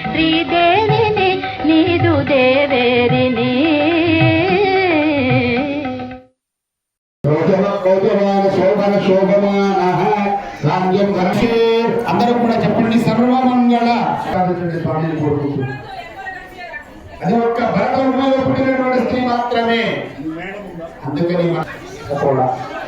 ಶ್ರೀದೇವಿನಿ ನೀದು ದೇವೇರಿನಿ అందరూ కూడా చెప్పండి సర్వమంగళ. స్వామిని కోరుకుంటున్నాం అది ఒక్క భరత పుట్టినటువంటి స్త్రీ మాత్రమే. అందుకని కూడా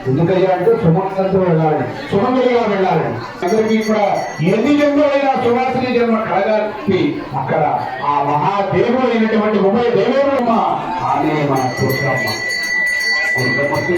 ఎందుకయ్యా అంటే సుమంతంతో వెళ్ళాలి. సుమంతులుగా వెళ్ళాలి. అందరికీ కూడా ఎన్ని జన్మలైనా సువాసిని జన్మ కలగాలి. అక్కడ ఆ మహాదేవుడు అయినటువంటి ఉభయ దేవేవుడమ్మ ఆమె మన స్తోత్రమ్మ కొంతమంది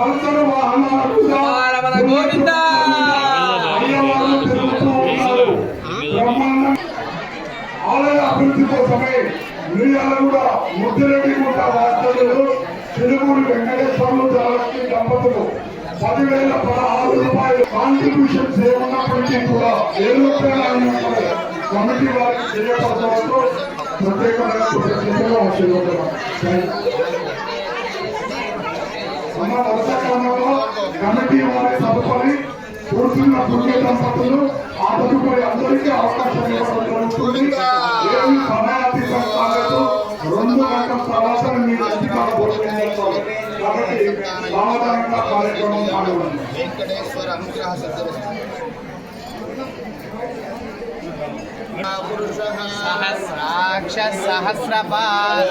పల్సర్ వాహనాలకు గోవింద. ఆలయ అభివృద్ధి కోసమే మిరియాల కూడా ముద్దిరెడ్డి గుట్ట వాస్తవ్యులు చిలుమూరి వెంకటేశ్వర్లు జాలక్ష్మి దంపతులు పదివేల పదహారు రూపాయలు కాంట్రిబ్యూషన్స్ ఏమన్నప్పటికీ కూడా ఏ రూపాయలు కమిటీ వారికి తెలియపరచడంతో ప్రత్యేకమైన కృతజ్ఞతలు ఆశీర్వదనం మన వర్షాకాలంలో కమిటీ వారి సభపడి కూర్చున్న పుణ్య దంపతులు ఆ తదుపరి అందరికీ అవకాశం ఇవ్వడం ఏమి సమయాతీతం కాలేదు రెండు గంటల తర్వాత మీరు అధికార భోజనం చేస్తారు కాబట్టి సావధానంగా కార్యక్రమం పాల్గొనండి వెంకటేశ్వర అనుగ్రహ సిద్ధిరస్తు సహస్రాక్ష సహస్రపాల్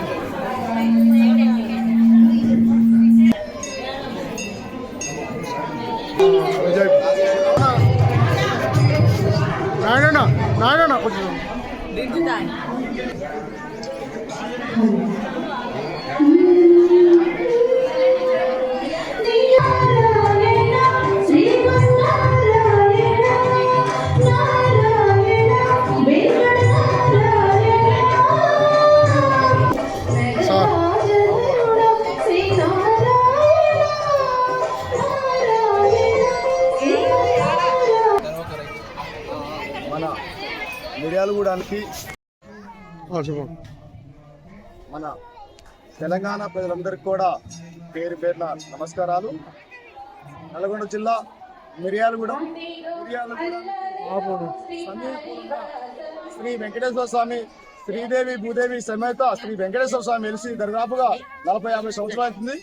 naman ako doon. Dito tayo. Telangana ప్రజలందరికీ కూడా పేరు పేరున నమస్కారాలు. నల్గొండ జిల్లా మిర్యాలగూడ మిర్యాలగూడ సమీపంలో శ్రీ వెంకటేశ్వర స్వామి శ్రీదేవి భూదేవి సమేత శ్రీ వెంకటేశ్వర స్వామి వెలిసి దరిదాపుగా నలభై యాభై సంవత్సరాలు అవుతుంది.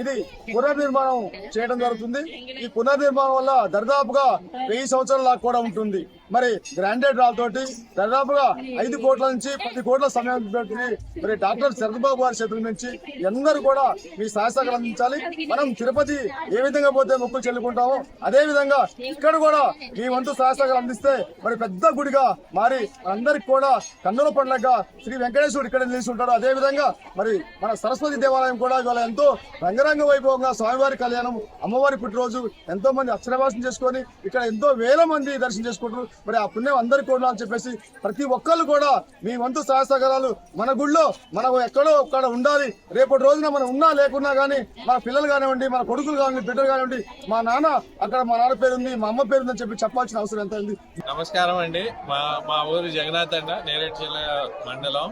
ఇది పునర్నిర్మాణం చేయడం జరుగుతుంది. ఈ పునర్నిర్మాణం వల్ల దరిదాపుగా వెయ్యి సంవత్సరాల దాకా కూడా ఉంటుంది. మరి గ్రాండెడ్ రాళ్ళతోటి దాదాపుగా ఐదు కోట్ల నుంచి పది కోట్ల సమయం పెట్టి మరి డాక్టర్ చంద్రబాబు గారి చేతుల నుంచి అందరూ కూడా మీ సహాయసహకారం అందించాలి. మనం తిరుపతి ఏ విధంగా పోతే మొక్కులు చెల్లుకుంటామో అదే విధంగా ఇక్కడ కూడా మీ వంతు సహాయసహకారం అందిస్తే మరి పెద్ద గుడిగా మారి అందరికి కూడా కన్నుల పండుగ శ్రీ వెంకటేశ్వరుడు ఇక్కడ నిలిచి ఉంటాడు అదే విధంగా మరి మన సరస్వతి దేవాలయం కూడా ఇవాళ ఎంతో రంగరంగ వైభవంగా స్వామివారి కళ్యాణం అమ్మవారి పుట్టినరోజు ఎంతో మంది అక్షరవాసం చేసుకొని ఇక్కడ ఎంతో వేల మంది దర్శనం చేసుకుంటారు మరి ఆ పుణ్యం అందరికీ కూడా అని చెప్పేసి ప్రతి ఒక్కళ్ళు కూడా మీ వంతు సహసగరాలు మన గుళ్ళో మనకు ఎక్కడో ఒక్కడ ఉండాలి. రేపటి రోజున మనం ఉన్నా లేకున్నా కానీ మన పిల్లలు కానివ్వండి మన కొడుకులు కానివ్వండి బిడ్డలు కానివ్వండి మా నాన్న అక్కడ మా నాన్న పేరు ఉంది మా అమ్మ పేరు ఉందని చెప్పి చెప్పాల్సిన అవసరం ఎంత ఉంది నమస్కారం అండి. మా మా ఊరు జగన్నాథ్ అండ నేరేడు జిల్లా మండలం.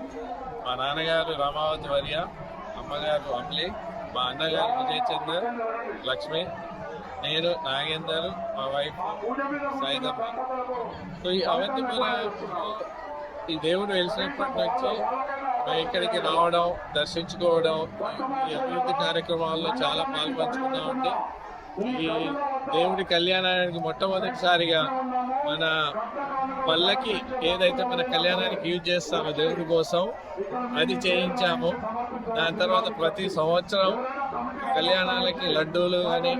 మా నాన్నగారు రామావతి వర్య అమ్మగారు అమ్లి మా అన్నగారు విజయ్ చందర్ లక్ష్మి నేను నాగేందర్ మా వైఫ్ సాయిదమ్మ. సో ఈ అవంతిపుర ఈ దేవుడు వెలిసినప్పటి నుంచి ఇక్కడికి రావడం దర్శించుకోవడం ఈ అభివృద్ధి కార్యక్రమాల్లో చాలా పాల్పంచుకున్నామండి. ఈ దేవుడి కళ్యాణానికి మొట్టమొదటిసారిగా మన పల్లకి ఏదైతే మన కళ్యాణానికి యూజ్ చేస్తామో దేవుడి కోసం అది చేయించాము. దాని తర్వాత ప్రతి సంవత్సరం కళ్యాణాలకి లడ్డూలు కానీ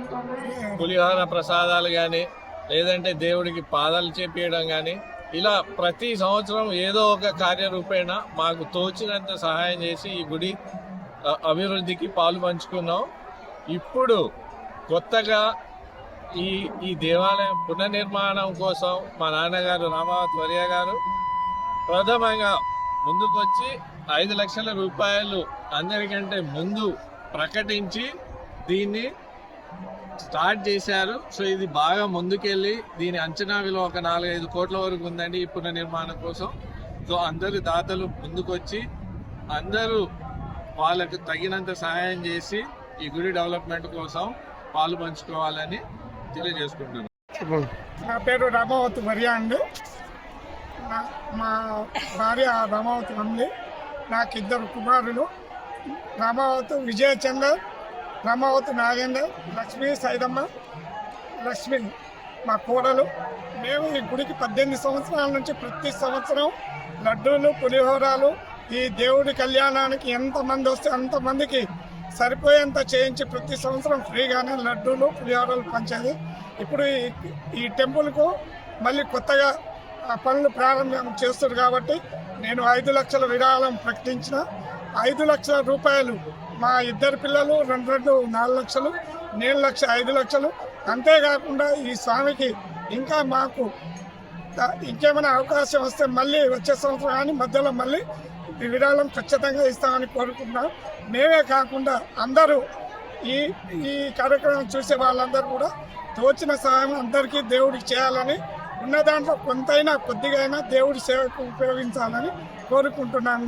పులిహోర ప్రసాదాలు కానీ లేదంటే దేవుడికి పాదాలు చేపించడం కానీ ఇలా ప్రతి సంవత్సరం ఏదో ఒక కార్యరూపేణ మాకు తోచినంత సహాయం చేసి ఈ గుడి అభివృద్ధికి పాలు పంచుకున్నాం. ఇప్పుడు కొత్తగా ఈ ఈ దేవాలయం పునర్నిర్మాణం కోసం మా నాన్నగారు రామావత్ వర్య గారు ప్రథమంగా ముందుకొచ్చి ఐదు లక్షల రూపాయలు అందరికంటే ముందు ప్రకటించి దీన్ని స్టార్ట్ చేశారు. సో ఇది బాగా ముందుకెళ్ళి దీని అంచనా విలువ ఒక నాలుగైదు కోట్ల వరకు ఉందండి ఈ పునర్నిర్మాణం కోసం. సో అందరు దాతలు ముందుకొచ్చి అందరూ వాళ్ళకు తగినంత సహాయం చేసి ఈ గుడి డెవలప్మెంట్ కోసం పాలు పంచుకోవాలని తెలియజేసుకుంటున్నాను. నా పేరు రామావతి మరియా అండి. మా భార్య రామావతి ఉంది నాకు ఇద్దరు కుమారులు. రామావతి విజయచందర్ రామావతి నాగేందర్ లక్ష్మీ సైదమ్మ లక్ష్మి మా కోడలు. మేము ఈ గుడికి పద్దెనిమిది సంవత్సరాల నుంచి ప్రతి సంవత్సరం లడ్డూలు పులిహోరాలు ఈ దేవుడి కళ్యాణానికి ఎంతమంది వస్తే అంతమందికి సరిపోయేంత చేయించి ప్రతి సంవత్సరం ఫ్రీగానే లడ్డూలు పులిహోరలు పంచేది. ఇప్పుడు ఈ- టెంపుల్కు మళ్ళీ కొత్తగా పనులు ప్రారంభం చేస్తారు కాబట్టి నేను ఐదు లక్షల విరాళం ప్రకటించిన. ఐదు లక్షల రూపాయలు మా ఇద్దరు పిల్లలు రెండు రెండు నాలుగు లక్షలు నేను లక్ష ఐదు లక్షలు. అంతేకాకుండా ఈ స్వామికి ఇంకా మాకు ఇంకేమైనా అవకాశం వస్తే మళ్ళీ వచ్చే సంవత్సరం కానీ మధ్యలో మళ్ళీ ఈ విరాళం ఖచ్చితంగా ఇస్తామని కోరుకుంటున్నాం. మేమే కాకుండా అందరూ ఈ ఈ కార్యక్రమం చూసే వాళ్ళందరూ కూడా తోచిన సహాయం అందరికీ దేవుడికి చేయాలని ఉన్న దాంట్లో కొంతైనా కొద్దిగా అయినా దేవుడి సేవకు ఉపయోగించాలని కోరుకుంటున్నాను.